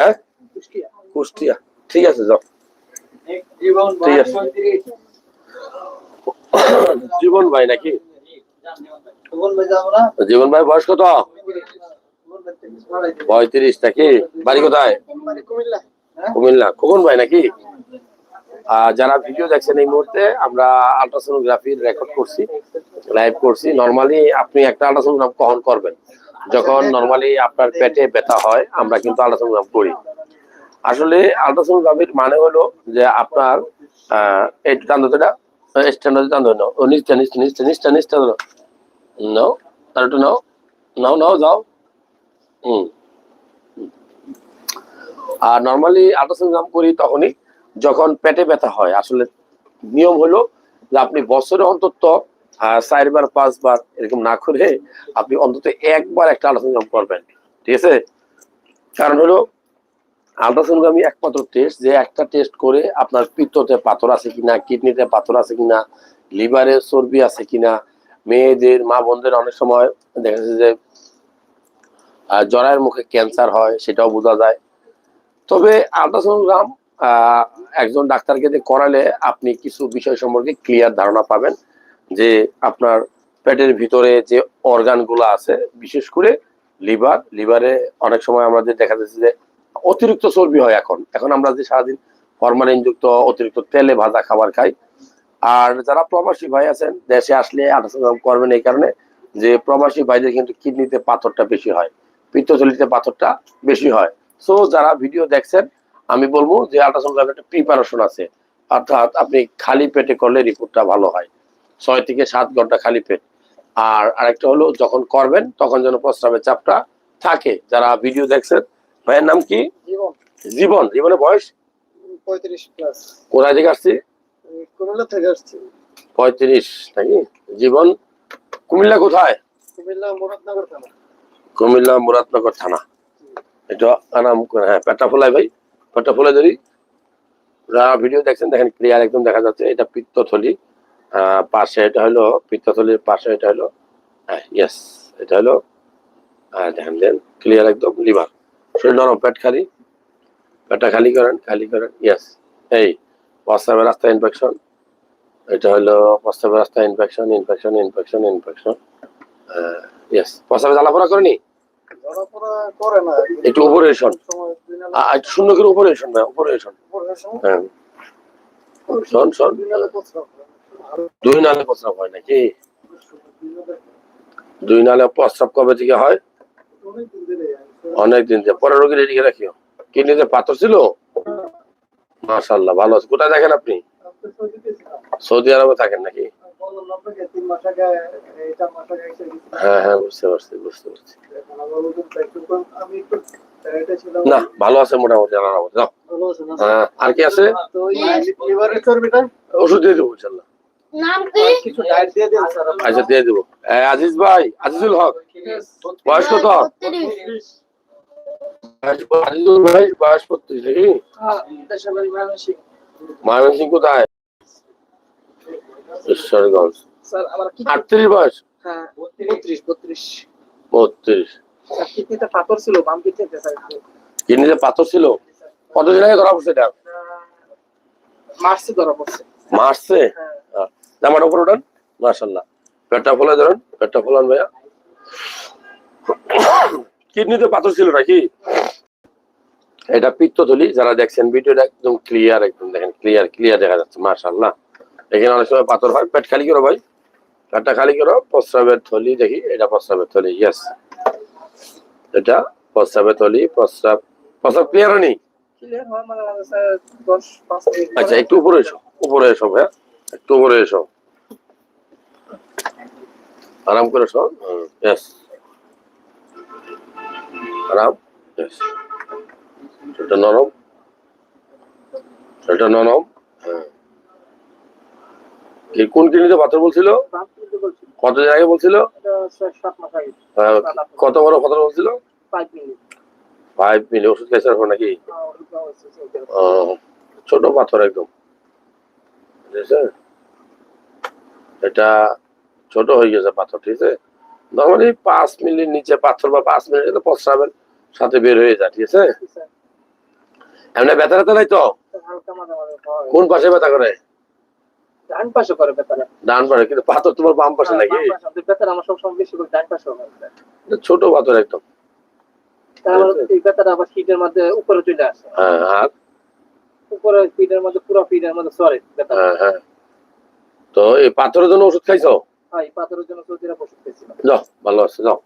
হ্যাঁ? কুষ্টিয়া। ঠিক আছে যাও। ঠিক আছে। জীবন ভাই নাকি? জীবন ভাই বয়স কত? পঁয়ত্রিশ নাকি? বাড়ি কোথায়? কুমিল্লা। খোকন ভাই নাকি? যারা ভিডিও দেখছেন এই মুহূর্তে আমরা আলট্রাসোনোগ্রাফির রেকর্ড করছি লাইভ করছি। নর্মালি আপনি একটা আলট্রাসোনোগ্রাম কখন করবেন? যখন নর্মালি আপনার পেটে ব্যথা হয়, আমরা কিন্তু আলট্রাসোনোগ্রাম করি। আসলে আলট্রাসোনোগ্রাফির মানে হলো যে আপনার এই স্ট্যান্ডার্ড টান্দ নাও। একটু নাও। নাও নাও, যাও। হুম। আর নর্মালি করি তখনই যখন পেটে ব্যথা হয়, আসলে নিয়ম হলো যে আপনি বছরে অন্তত চারবার পাঁচবার এরকম না করে আপনি অন্তত একবার একটা আলট্রাসোনোগ্রাম করবেন ঠিক আছে? কারণ হলো আলট্রাসোনোগ্রামই একমাত্র টেস্ট যে একটা টেস্ট করে আপনার পিত্ততে পাথর আছে কিনা কিডনিতে পাথর আছে কিনা লিভারে চর্বি আছে কিনা মেয়েদের মা বোনদের অনেক সময় দেখা যাচ্ছে যে জরায়ের মুখে ক্যান্সার হয় সেটাও বোঝা যায়। তবে আলট্রাসোনোগ্রাম আহ, একজন ডাক্তারকে করালে আপনি কিছু বিষয় সম্পর্কে ক্লিয়ার ধারণা পাবেন। যে আপনার পেটের ভিতরে যে অর্গানগুলো আছে, বিশেষ করে লিভার, লিভারে অনেক সময় আমরা যে দেখা যাচ্ছে যে অতিরিক্ত চর্বি হয় এখন। এখন আমরা যে সারাদিন ফরমালিন যুক্ত অতিরিক্ত তেলে ভাজা খাবার খাই। আর যারা প্রবাসী ভাই আছেন, দেশে আসলে আলট্রাসোনোগ্রাম করবেন এই কারণে যে প্রবাসী ভাইদের কিন্তু কিডনিতে পাথরটা বেশি হয়, পিত্তথলিতে পাথরটা বেশি হয়। সো যারা ভিডিও দেখছেন, আমি বলব যে আলট্রাসোনোগ্রাম একটা প্রিপারেশন আছে। অর্থাৎ আপনি খালি পেটে করলে রিপোর্টটা ভালো হয়। ছয় থেকে সাত ঘণ্টা খালি পেট। আর আরেকটা হলো যখন করবেন তখন যেন প্রস্রাবের চাপটা থাকে। যারা ভিডিও দেখছেন ভাইয়ের নাম কি? জীবন। জীবন। জীবনের বয়স? কোথায় থেকে আসছি? কুমিল্লা থেকে আসছি। পঁয়ত্রিশ নাকি? জীবন কুমিল্লা কোথায়? কুমিল্লা মুরাদনগর থানা। কুমিল্লা মুরাদনগর থানা। এটা আনাম হ্যাঁ পেটা ফোলাই ভাই পেটা ফোলাই ধরি। যারা ভিডিও দেখছেন দেখেন ক্লিয়ার একদম দেখা যাচ্ছে। এটা পিত্তথলি। পাশে এটা হলো পিত্তথলির পাশে এটা হলো হ্যাঁ ইয়েস এটা হলো দেখেন দেন ক্লিয়ার একদম লিভার শরীর নরম পেট খালি। পেটটা খালি করেন খালি করেন ইয়েস এই প্রস্রাবের রাস্তা ইনফেকশন এটা হলো প্রস্রাবের রাস্তা infection infection infection infection yes প্রস্রাবে জ্বালাপোড়া করেনি? করে না একটু উপরে একটু শূন্য করে উপরে ভাই উপরে হ্যাঁ। শোন শোন। দুই নালা প্রস্রাব হয় নাকি? দুই নালে প্রস্রাব কবে থেকে হয়? অনেক দিন থেকে পরে রোগী রেডি রাখিও। কিডনিতে পাথর ছিল? মাশাল্লাহ ভালো আছে। কোথায় দেখেন আপনি? সৌদি আরবে থাকেন নাকি। হ্যাঁ হ্যাঁ বুঝতে পারছি বুঝতে পারছি। না ভালো আছে মোটামুটি না? হ্যাঁ আর কি আছে? ওষুধ দিয়ে দেবো ইনশাল্লাহ নাম কি? কিছু ডায়েট দিয়ে দিন স্যার আচ্ছা দিয়ে দেবো। আজিজ ভাই আজিজুল হক বয়স কত? বত্রিশ আজিজুল ভাই বয়স বত্রিশ নাকি? ময়মনসিং কোথায়? ঈশ্বরগঞ্জ। কি আটত্রিশ বয়স? হ্যাঁ বত্রিশ কিডনিতে পাথর ছিল বাম কিডনিতে কিডনিতে পাথর ছিল? কতদিন আগে ধরা পড়ছে এটা? মার্চে ধরা পড়ছে। মারছে হ্যাঁ। জামাটা উপরে উঠান মার্শাল্লাহ পেটটা ফোলা ধরুন পেটটা ফোলান ভাইয়া। কিডনিতে পাথর ছিল নাকি? এটা পিত্তথলি যারা দেখছেন ভিডিওটা একদম ক্লিয়ার একদম দেখেন ক্লিয়ার ক্লিয়ার দেখা যাচ্ছে মার্শাল্লাহ এখানে অনেক সময় পাথর হয় পেট খালি করো ভাই। পেটটা খালি করো প্রস্রাবের থলি দেখি এটা প্রস্রাবের থলি ইয়েস এটা প্রস্রাবের থলি প্রস্রাব প্রস্রাব ক্লিয়ার হয়নি? হয় মানে আচ্ছা একটু উপরে এসো উপরে এসো ভাইয়া। একটু উপরে এসো। আরাম করে এসো ইয়েস আরাম? ইয়েস সেটা নরম। সেটা নরম হ্যাঁ। কি কোন কিডনিতে পাথর বলছিল? কতদিন আগে বলছিল? এটা আহ, কত বড় পাথর বলছিল? ফাইভ মিলি ওষুধ খাইছে এখন নাকি? ছোট পাথর একদম। বুঝেছে এটা ছোট হয়ে গেছে পাথর ঠিক আছে নর্মালি পাঁচ মিনিট নিচে পাথর বা পাঁচ মিলির প্রস্রাবের সাথে বের হয়ে যায় ঠিক আছে? এমনি ব্যথা ব্যথা নাই তো? হয়। কোন পাশে ব্যথা করে? ডান পাশে করে ডান পাশে কিন্তু পাথর তোমার বাম পাশে নাকি? বেতারা আমার সবসময় বেশি করে ডান পাশে ছোট পাথর একদম। এই আবার মধ্যে উপরে চলে আসে। হ্যাঁ আর উপরে ফিডের মধ্যে পুরো ফিডের মধ্যে সরে বেতারা হ্যাঁ হ্যাঁ। তো এই পাথরের জন্য ওষুধ খাইছো? হয় যাও ভালো আছে যাও।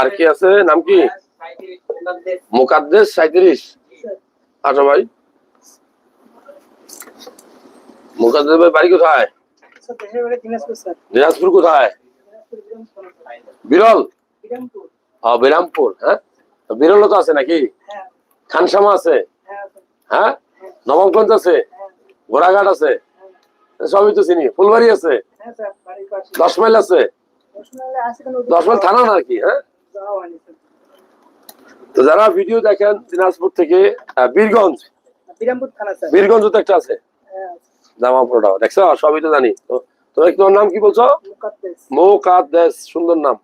আর কি আছে? নাম কি? মুকাদ্দেস সাঁত্রিশ আচ্ছা ভাই। মুকাদ্দেস ভাই বাড়ি কোথায়? দিনাজপুর কোথায়? বিরল? ও বিরামপুর হ্যাঁ? তো বিরলও তো আছে নাকি? হ্যাঁ। খানসামা আছে? হ্যাঁ হ্যাঁ? নবমগঞ্জ আছে? ঘোড়াঘাট আছে? সবই তো চিনি। ফুলবাড়ি আছে? হ্যাঁ দশ মাইল আছে? দশ মাইল থানা না কি হ্যাঁ তো যারা ভিডিও দেখেন দিনাজপুর থেকে বীরগঞ্জ। বীরগঞ্জ তো একটা আছে। হ্যাঁ জামাপুরটাও দেখছ? সবই তো জানি। তো তোমার নাম কি বলছো? মুকাদ্দেস। সুন্দর নাম।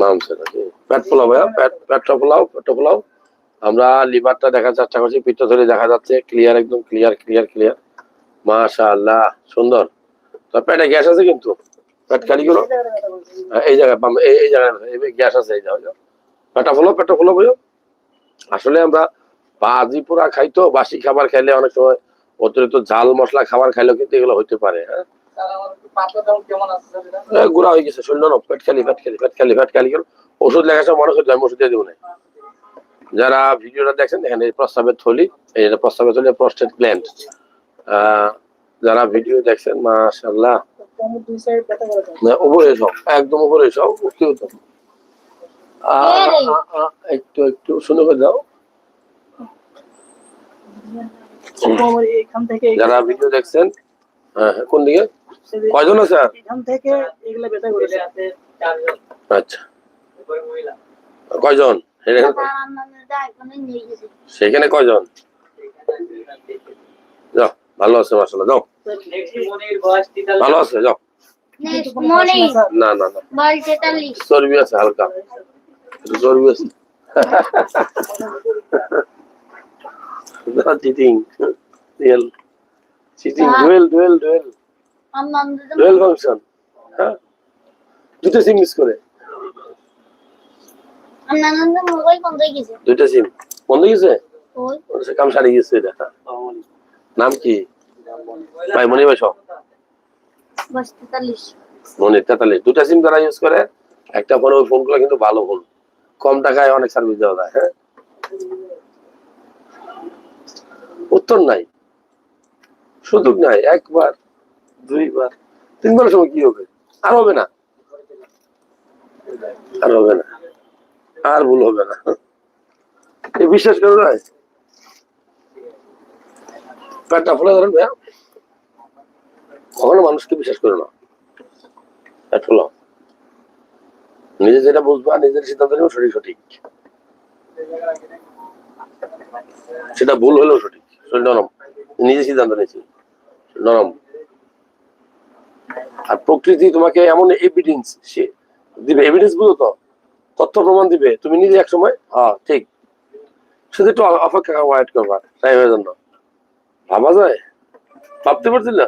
নাম সেটা পেট পোলাও ভাইয়া পেট পেটটা পোলাও পেটটা পোলাও। আমরা লিভারটা দেখার চেষ্টা করছি পিঠটা দেখা যাচ্ছে ক্লিয়ার একদম ক্লিয়ার ক্লিয়ার ক্লিয়ার মাশাআল্লাহ সুন্দর। তো পেটে গ্যাস আছে কিন্তু? পেট হ্যাঁ, এই জায়গায় এই জায়গায় গ্যাস আছে এই জায়গায় পেটটা ফলো ফলো আসলে আমরা বাজি পোড়া খাইতো বাসি খাবার খাইলে অনেক সময় অতিরিক্ত ঝাল মশলা খাবার খাইলেও কিন্তু এগুলো হইতে পারে হ্যাঁ। গুড়া হয়ে গেছে না পেট খালি পেট খালি পেট খালি পেট খালি ওষুধ লেখা সব মনে করতে আমি ওষুধ দিয়ে দেবো না। যারা ভিডিওটা দেখছেন দেখেন এই প্রস্তাবের থলি এই প্রস্তাবের থলি প্রস্টেট গ্ল্যান্ড। যারা ভিডিও দেখছেন না, উপরে সব একদম উপরে সব আ, আ, একটু একটু শুনে করে দাও। যারা ভিডিও দেখছেন হ্যাঁ হ্যাঁ, কোন দিকে? কয়জন আছে? এখান আচ্ছা। কয়জন? সেখানে- সেখানে কয়জন? যাও ভালো আছে মাসাল্লাহ যাও। ভালো আছে যাও। না না না। চর্বি আছে হালকা। চর্বি আছে। Cheating real cheating dual dual dual dual function হ্যাঁ? দুটো সিম মিস করে নানন্দ মোবাইল বন্ধ হয়ে গেছে দুইটা সিম বন্ধ গেছে কাম সারিয়ে গেছে এটা নাম কি ভাই মনি ভাই সব বস তেতাল্লিশ মনি তেতাল্লিশ দুটা সিম যারা ইউজ করে একটা ফোনে ওই ফোনগুলো কিন্তু ভালো ফোন কম টাকায় অনেক সার্ভিস দেওয়া যায় হ্যাঁ উত্তর নাই সুযোগ নাই একবার দুইবার তিনবার সময় কি হবে আর হবে না আর হবে না আর ভুল হবে না। এই বিশ্বাস করো না? পেটটা ফুলে ধরেন ভাইয়া। কখনো মানুষকে বিশ্বাস করে না। পেট নিজে যেটা বুঝবা, নিজের সিদ্ধান্ত নেবে, সঠিক সঠিক। সেটা ভুল হলেও সঠিক। নরম। নিজে সিদ্ধান্ত নিয়েছি। নরম। আর প্রকৃতি তোমাকে এমন এভিডেন্স সে দিবে। এভিডেন্স বুঝো তো? তথ্য প্রমাণ দিবে। তুমি নিজে এক সময় হ্যাঁ ঠিক। শুধু একটু অপেক্ষা ওয়েট করবা টাইমের জন্য। ভাবা যায়? ভাবতে পারছি না?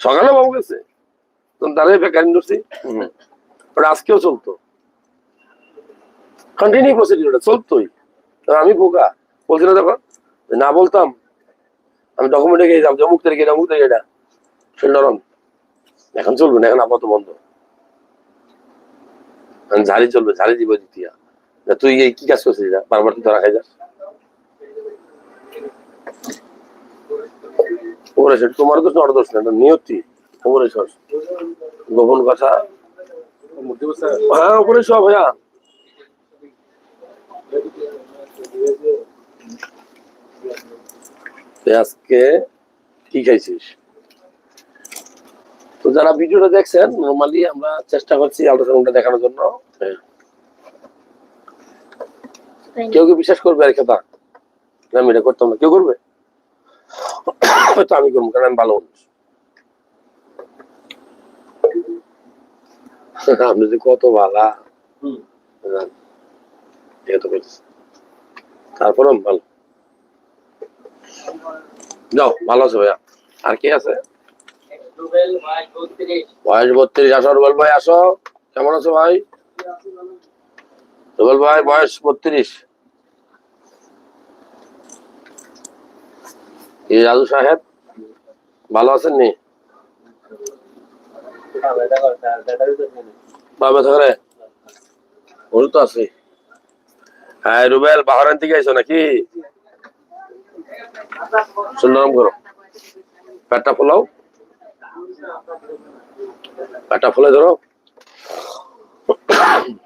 সকালে বাবু গেছে। বেকারি ধরছি ওটা আজকেও চলতো। কন্টিনিউ প্রসিডিউরটা চলতোই। আমি বোকা। বলছি না না বলতাম, আমি ডকুমেন্টে গিয়ে যাম অমুক তারিখে অমুক তারিখে এটা। নরম এখন চলবে না, এখন আপাতত বন্ধ। ঝাড়ি চলবে ঝাড়ি দিব দ্বিতীয়। তুই এই কি কাজ করছিস? বারবার তুই ধরা খাই যাস তোমার দোষ না দোষ না নিয়তি। ওরে গোপন কথা। হ্যাঁ ওপরে ভাইয়া। আজকে কি খাইছিস? তো যারা ভিডিওটা দেখছেন নর্মালি আমরা চেষ্টা করছি আল্ট্রাসাউন্ডটা দেখানোর জন্য। হ্যাঁ। কেউ কি বিশ্বাস করবে আর খেতা না আমি এটা করতাম না। কেউ করবে? হয়তো আমি করব কারণ আমি ভালো মানুষ। আপনি যে কত ভালা ঠিক তো ভালো। যাও ভালো আছে ভাইয়া। আর কি আছে? বয়স বত্রিশ, আসো রুবেল ভাই, আসো। কেমন আছো ভাই? রুবেল ভাই, বয়স বত্রিশ। রাজু সাহেব, ভালো আছেন নি আছে হ্যাঁ রুবেল বাহারান থেকে আইছো নাকি? সুন্দরম পেটটা ফোলাও। পেটটা ফোলে ধরো।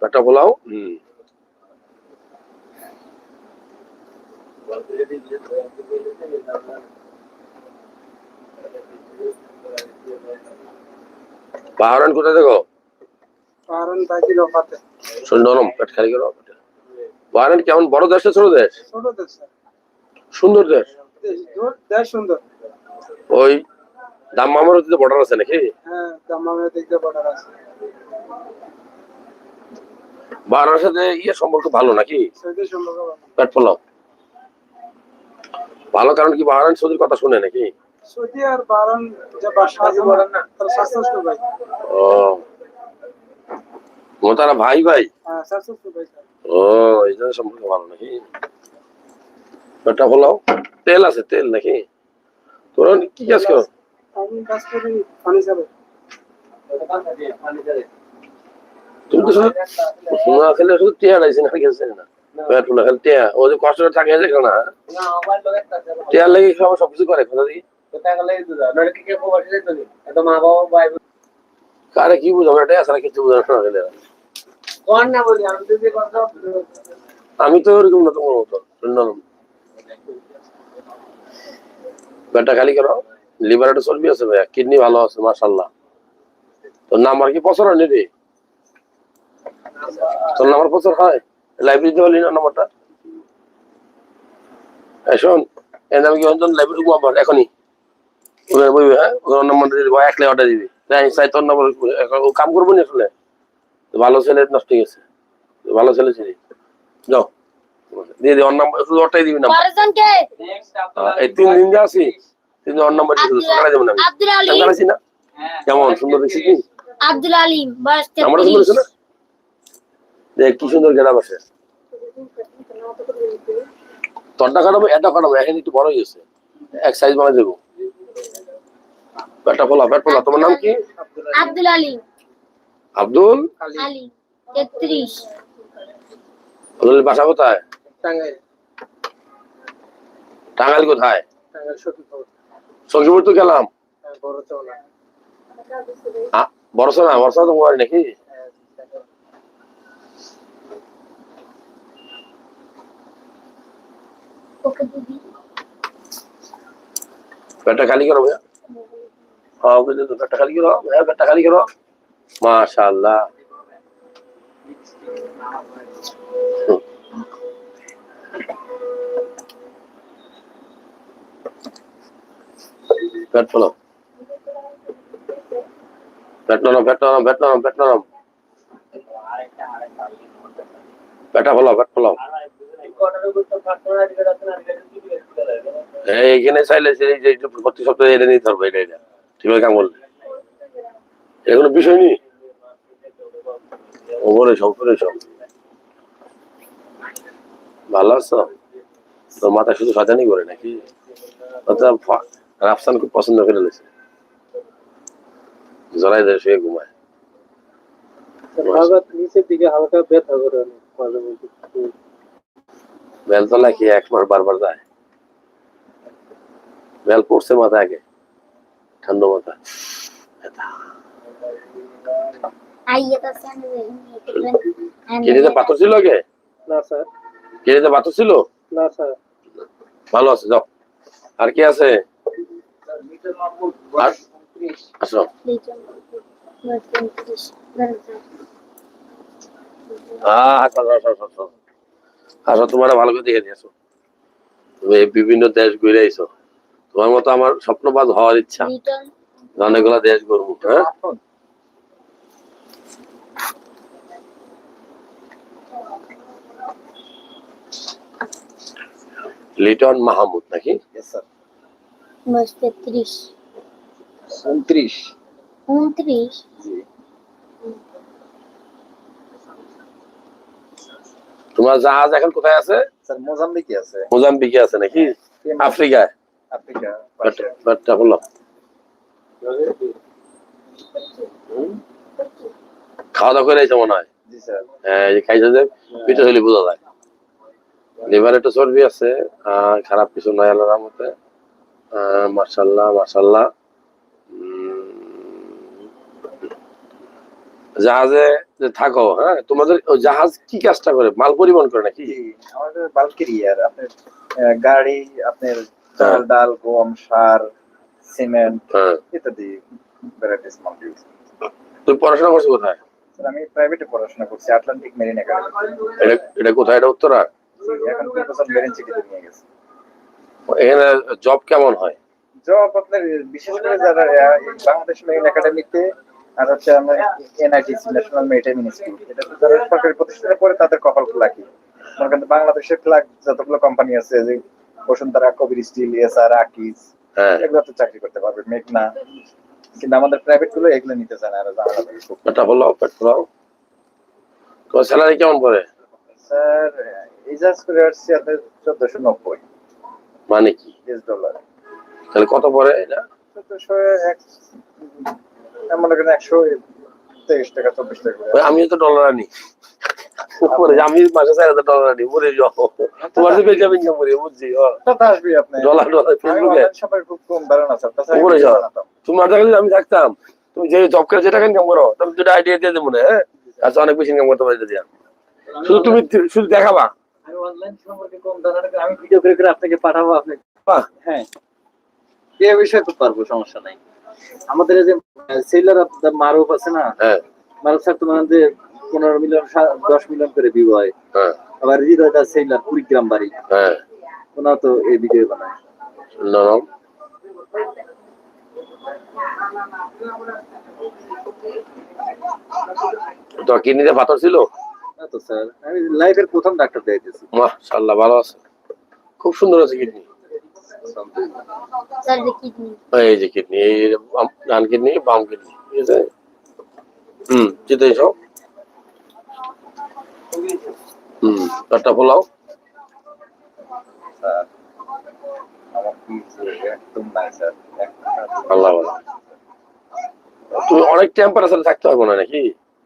পেটটা ফোলাও। হম। কোথায় দেখো? কারণ বাকি লোকাতে সুন্দরম পেট খালি করো বাহারান কেমন বড় দেশ ছোট দেশ? ছোট দেশ। সুন্দর দেশ। দেশ দেশ সুন্দর। ওই দাম মামার বর্ডার আছে নাকি? হ্যাঁ বর্ডার আছে। সাথে ইয়ে সম্পর্ক ভালো নাকি। পেট ফোলাও ভালো কারণ কি বাহারান সৌদির কথা শুনে নাকি? সৌদি আর বারান যে বাসা বলেন না তার স্বাস্থ্য ভাই। ও। ও তারা ভাই ভাই? হ্যাঁ স্বাস্থ্য ভাই ও এই জন্য সম্পর্ক ভালো নাকি? পেটটা ফোলাও তেল আছে তেল নাকি? তোরা কি কাজ করো? আমি কাজ করি ফার্নিচারে তুমি তো শুধু শোনা খেলে শুধু টিয়া লাগছে না খেলছে না। পেট খেলে টিয়া। ও যে কষ্ট থাকে যে কেন? টিয়ার লেগে সব সবকিছু করে কথা দিয়ে কারে কি বুঝাবো? এটা আসলে কিছু বুঝানো না খেলে আমি তো ওরকম না তোমার মতো খালি করো। লিভার একটা চর্বি আছে ভাইয়া কিডনি ভালো আছে মাশাল্লাহ তোর নাম্বার কি পছন্দ হয়নি রে? তোর নাম্বার পছন্দ হয়? লাইব্রেরিতে না নাম্বারটা? নামে কি অঞ্চল লাইব্রেরি এখনই। ওখানে হ্যাঁ? ওখানে নাম্বারটা দিবি একলে অর্ডার দিবি। তাই চাই তোর নাম্বার ও কাম করব না আসলে? ভালো ছেলে নষ্ট গেছে। ভালো ছেলে ছিলি যাও। দিয়ে দিয়ে ওর নাম্বার শুধু ওটাই দিবি নাম্বার। এই তিন দিন যা আছি। নাম্বার দিয়ে সকালে না আমি। আব্দুল আলিম। আছি না? কেমন? সুন্দর দেখছি কি? আব্দুল আলিম বয়স আমরা সুন্দর না? দেখ কি সুন্দর গেলা বসে তোরটা কাটাবো এটা কাটাবো এখন একটু বড় হয়েছে এক সাইজ বানাই দেবো। পেটটা ফোলা পেট ফোলা তোমার নাম কি? আব্দুল আলিম। আব্দুল? আলিম আব্দুল বাসা কোথায়? টাঙ্গাইল। টাঙ্গাইল কোথায়? টাঙ্গাইল সখীপুর শ্বশুর তো গেলাম। বরসা না বরসা তো মোবাইল নাকি? হ্যাঁ, পেটটা খালি করো ভাইয়া। হ্যাঁ ওকে দিন পেটটা খালি করো। ভাইয়া পেটটা খালি করো। মাশাল্লাহ Thank. হ্যাঁ, পেট্রোলম পেট্রোলম পেট্রোলম পেট্রোলম পেট্রোলম পেটা ফলো এইখানে চাইলে সপ্তাহে নিতে এটা এটা। বিষয় নেই? ওপরে সব ভালো আছো? তোর মাথা শুধু সাজানি করে নাকি? রাফসান খুব পছন্দ করে লেছে। জড়াই দেয় শুয়ে ঘুমায়। হালকা নিচের দিকে হালকা ব্যথা করে মাঝে মধ্যে। বেলতলা কি এক মাস বারবার যায়। বেল পড়ছে মাথা আগে। ঠান্ডা মাথা। পাথর ছিল আগে? না স্যার। কিডনিতে পাথর ছিল? না স্যার। ভালো আছে যাও। আর কি আছে? আর আসো। তোমার বিভিন্ন দেশ ঘুরে তোমার মতো আমার স্বপ্নবাদ হওয়ার ইচ্ছা। অনেকগুলো দেশ ঘুরবো হ্যাঁ? লিটন মাহমুদ নাকি? Sir. বয়স তেত্রিশ উনত্রিশ? উনত্রিশ তোমার জাহাজ এখন কোথায় আছে? স্যার মোজাম্বিকে আছে। মোজাম্বিকে আছে নাকি? আফ্রিকায়। আফ্রিকা বাট- বাটটা খাওয়া দাওয়া করে এসে মনে হয়। জি হ্যাঁ যে খাইছে যে পিঠে হলে বোঝা যায়। লিভারে একটু চর্বি আছে আহ, খারাপ কিছু নয় আল্লাহর রহমতে। মার্শাল্লাহ মার্শাল্লাহ জাহাজে যে থাকো হ্যাঁ? তোমাদের জাহাজ কি কাজটা করে? মাল পরিবহন করে নাকি? আমাদের বাল্কের ইয়ার আপনার গাড়ি আপনার চাল ডাল গম সার সিমেন্ট হ্যাঁ। ইত্যাদি ভ্যারাইটিস মাল ইউজ তুমি পড়াশোনা করছ কোথায়? আমি প্রাইভেটে পড়াশোনা করছি আটলান্টিক মেরিন একাডেমি এটা এটা কোথায়? এটা উত্তরা? এখন মেরিন সিটিতে নিয়ে গেছে। এখানে জব কেমন হয়? জব আপনার বিশেষ করে যারা বাংলাদেশ মেরিন একাডেমিতে আর হচ্ছে আমরা এনআইটিসি ন্যাশনাল মেরিটাইম ইনস্টিটিউট এটা তো যারা সরকারি প্রতিষ্ঠানে পড়ে তাদের কপাল মনে করেন বাংলাদেশের ফ্ল্যাগ যতগুলো কোম্পানি আছে যে বসুন্ধরা কবির স্টিল এসআর আকিজ এগুলো তো চাকরি করতে পারবে মেঘনা কিন্তু আমাদের প্রাইভেটগুলো এগুলো নিতে চায় না আর বলো পেট তোমার স্যালারি কেমন পড়ে? স্যার ইজাজ করে আসছি আপনার চোদ্দশো নব্বই। মানে কি? ডলার। তাহলে কত পড়ে এটা? মনে করেন একশো তেইশ টাকা চব্বিশ টাকা। আমিও তো ডলার আনি। উপরে আমি মাসে চার হাজার ডলার আনি মরে যাও। তোমার তো বেকার ইনকাম করি বুঝছি? ও, আসবে আপনি। ডলার ডলার ফেসবুকে অনলাইন খুব কম ধারণা স্যার উপরে যাও। তোমার টাকা যদি আমি থাকতাম তুমি যে জব করে যে টাকা ইনকাম করো তুমি দুটো আইডিয়া দিয়ে দেবো না হ্যাঁ? আচ্ছা অনেক বেশি ইনকাম করতে পারি শুধু তুমি শুধু দেখাবা। আমি অনলাইন সম্পর্কে কম ধারণা আমি ভিডিও করে করে আপনাকে পাঠাবো আপনি হ্যাঁ। এ বিষয়ে খুব পারব সমস্যা নাই। আমাদের যে সেলার মারুফ আছে না? হ্যাঁ। মারুফ স্যার তোমার যে পনেরো মিলিয়ন দশ মিলিয়ন করে ভিউ হয়। আবার হৃদয়টা সেলার কুড়িগ্রাম বাড়ি। হ্যাঁ। ওনাও তো এই ভিডিও বানায়। তো কিডনিতে পাথর ছিল? না তো স্যার আমি লাইফের প্রথম ডাক্তার দিয়েছি মাশাআল্লাহ ভালো আছে খুব সুন্দর আছে কিডনি স্যার কিডনি এই যে কিডনি এই ডান কিডনি বাম কিডনি ঠিক আছে? হুম চিতে এসো হুম পেটটা ফোলাও। স্যার আমার কি একদম নাই স্যার আল্লাহ তুমি অনেক টেম্পারেচারে থাকতে হবে না নাকি?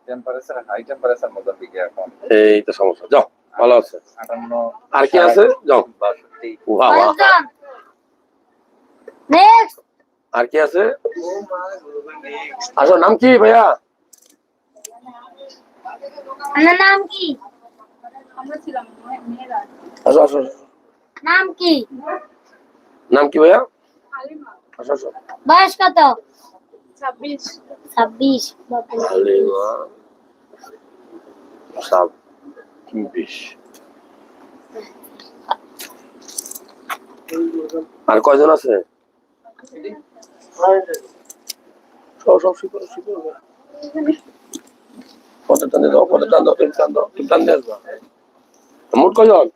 টেম্পারেচার হাই টেম্পারেচার মোজাম্বিকে এখন এই তো সমস্যা। যাও ভালো আছে। আটান্ন আর কি আছে? যাও। বাষট্টি বাহ বাহ। পাঁচজন নেক্সট আর কি আছে? আসো নাম কি ভাইয়া? আপনার নাম কি? আসো আসো আসো। নাম কি? নাম কি ভাইয়া? আসো আসো। বয়স কত? ছাব্বিশ। ছাব্বিশ। বাপরে। হালিমা ছাব্বিশ আর কয়জন আছে? সব শিখো শিখো। পথে টান দাও পথে টান দাও টিপ টান দাও টিপ টান দিয়ে আসবা। মোট কয়জন?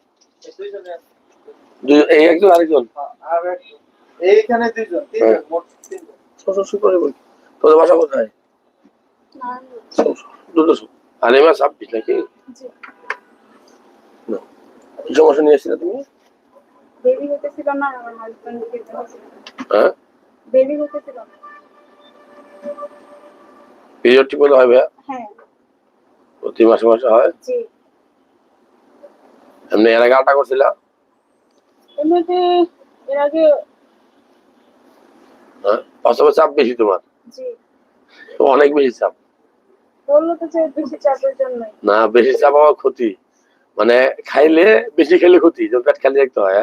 এই একজন আরেকজন? আর এইখানে তিনজন হ্যাঁ। মোট তিনজন। সব সব শিখো তোদের বাসা কোথায়? সব সব দুটো হালিমা ছাব্বিশ নাকি? সমস্যা নিয়ে এসেছিলে তুমি? বেবি হতেছিল না আমার হাজবেন্ড হ্যাঁ? বেবি হতেছিল পিরিয়ড ঠিক মতো হয় হ্যাঁ। প্রতি মাসে মাসে হয়? জি। এমনি এর আগে আলটা করছিলা? এমনিতে এর আগে হ্যাঁ? তোমার? জি। অনেক বেশি চাপ না বেশি চাপ ক্ষতি। মানে খাইলে বেশি খেলে ক্ষতি যেমন পেট খালি রাখতে হয়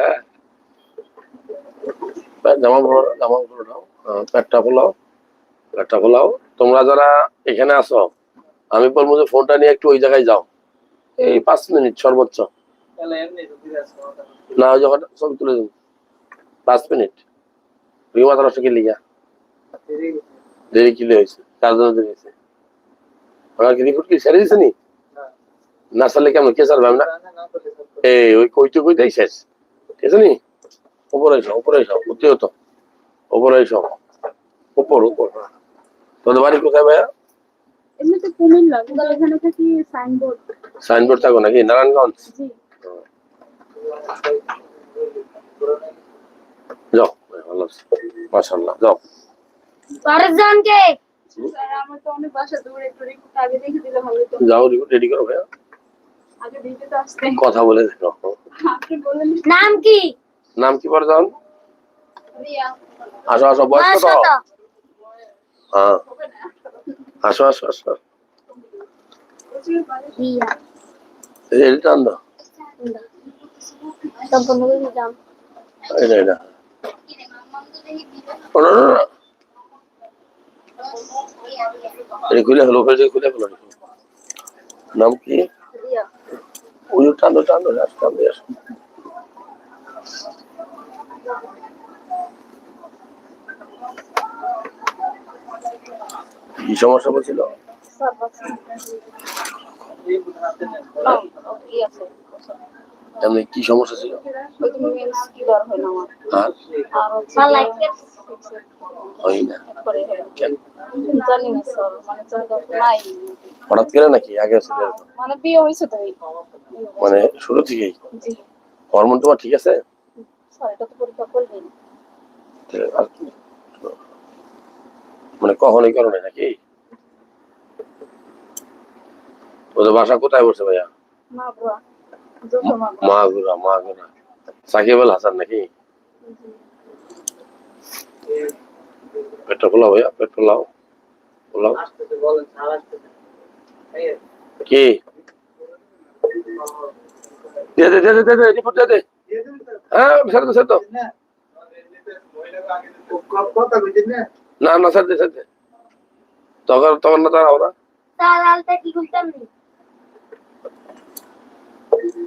জামা ভরো জামা ভরো দাও পেটটা ফোলাও পেটটা ফোলাও তোমরা যারা এখানে আসো আমি বলব যে ফোনটা নিয়ে একটু ওই জায়গায় যাও। এই পাঁচ মিনিট সর্বোচ্চ। না ওই জায়গাটা ছবি তুলে দিন পাঁচ মিনিট। তুমি মাথা নষ্ট কি লিগা দেরি কিলে হয়েছে? জন্য দেরি হয়েছে? আমার কি রিপোর্ট কি সেরে দিছে না? সারলে কেমন কে সারবে না এই ওই কইতে কইতেই শেষ। ঠিক আছে নি? উপরে এসো উপরে এসো প্রতিহত উপরে এসো। উপর উপর। বাড়ি কোথায় ভাইয়া? এমনিতে কুমিল্লা কিন্তু এখানে থাকি সাইনবোর্ড সাইনবোর্ড থাকো নাকি? নারায়ণগঞ্জ? জি। যাও ভালো স্যার আমার তো অনেক বাসা দূরে একটু রিপোর্ট আগে দেখে দিলে ভালো হতো। যাও রেডি করো ভাইয়া। আগে দিতে তো আসতে। কথা বলে দেখো। আপনি বললেন নাম কি? নাম কি বলে যান আসো আসো বয়স কত হ্যাঁ। আসো আসো আসো। রিয়া। এই টান দাও। সম্পূর্ণ করে এটা। এটা। এটা খুলে হলো খুলে খুলে হলো নাম কি? যে টানো টানো টানো কি সমস্যা আছে। এমনি কি সমস্যা ছিল? ওই তুমি মেন্স কি বার হয় না আমার? আর আর হচ্ছে ভালো লাগছে হয় না। করে কেন? জানি না স্যার মানে হঠাৎ করে নাকি? আগে মানে বিয়ে হয়েছে তাই। মানে শুরু থেকেই? হরমোন তোমার ঠিক আছে? স্যার এটা তো পরীক্ষা করবেন আর মানে কখনই করো নাই নাকি? ওদের বাসা কোথায় বসে ভাইয়া? মা বুয়া যত মা বুয়া। মা গুরা মা গুরা সাকিব আল হাসান নাকি? পেটটা খোলাও ভাইয়া পেট খোলাও খোলাও কি? দে দে দে দে দে রিপোর্ট দে দে। হ্যাঁ স্যার তো। স্যার না না, স্যার, দে স্যার, দে। তখন তখন না তারা ওরা তার আলটা কি খুলতাম নি খারাপ করে এটা খুলছি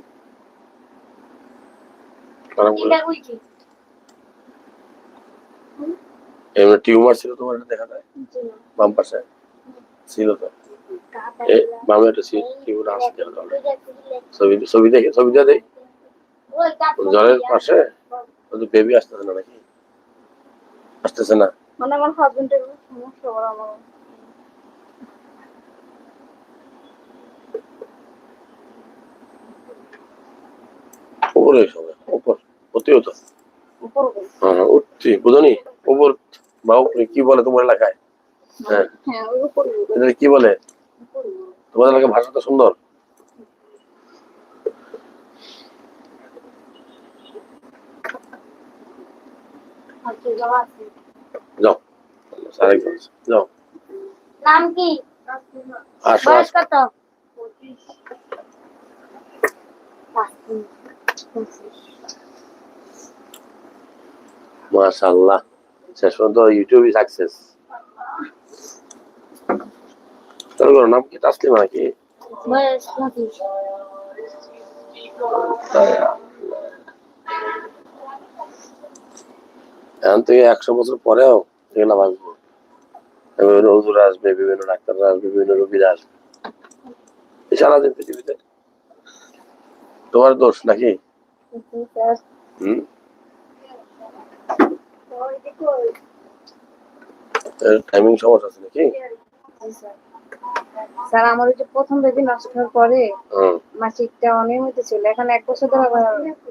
এমনি টিউমার ছিল তোমার দেখা যায়? জি। বাম পাশে? ছিল তো? এ বামে একটা ছিল টিউমার আসছে ছবি ছবি দেখে দেই। জ্বরের পাশে? বেবি আসতেছে না নাকি? আসতেছে না। মানে আমার হাজবেন্ডের সমস্যা আমার। উপরে সবাই উপর প্রতিহত উপর উপর। হ্যাঁ হ্যাঁ উঠছি বুঝনি? উপর বা উপরে কি বলে তোমার এলাকায়? হ্যাঁ। হ্যাঁ কি বলে। তোমাদের এলাকায় ভাষা তো সুন্দর। যাও। যাও। নাম কি? আসো কত। মাশাআল্লাহ। শেষ পর্যন্ত ইউটিউবই সাকসেস তোর নাম কি? তাসলিমা নাকি? এখন থেকে একশো বছর পরেও এগুলো বাঁচবো বিভিন্ন হুজুর আসবে, বিভিন্ন ডাক্তাররা আসবে, বিভিন্ন রোগীরা আসবে। সারাদিন পৃথিবীতে। তোমার দোষ নাকি? টাইমিং সমস্যা আছে নাকি? স্যার। আমার যে প্রথম বেবি নষ্ট হওয়ার পরে মাসিকটা অনিয়মিত ছিল। এখন এক বছর ধরে আবার নিয়মিত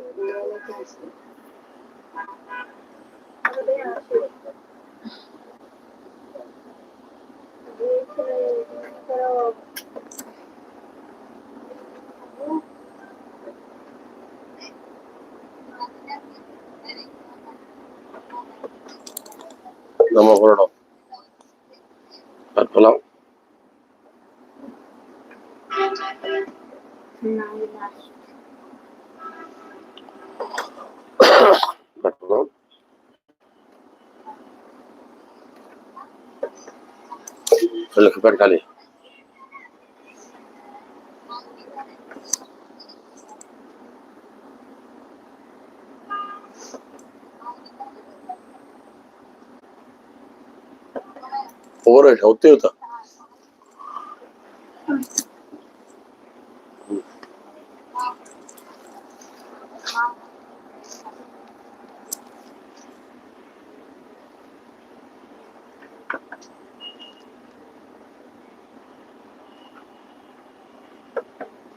হয়েছে। নামা করে দাও হাত ফেলাও না না मोर ठेवते होता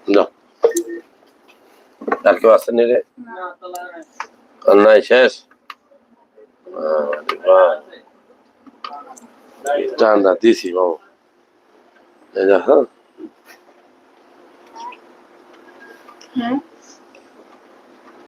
না আর কেউ আসেনি রে নাই শেষ ঠান্ডা দিছি বাবু এই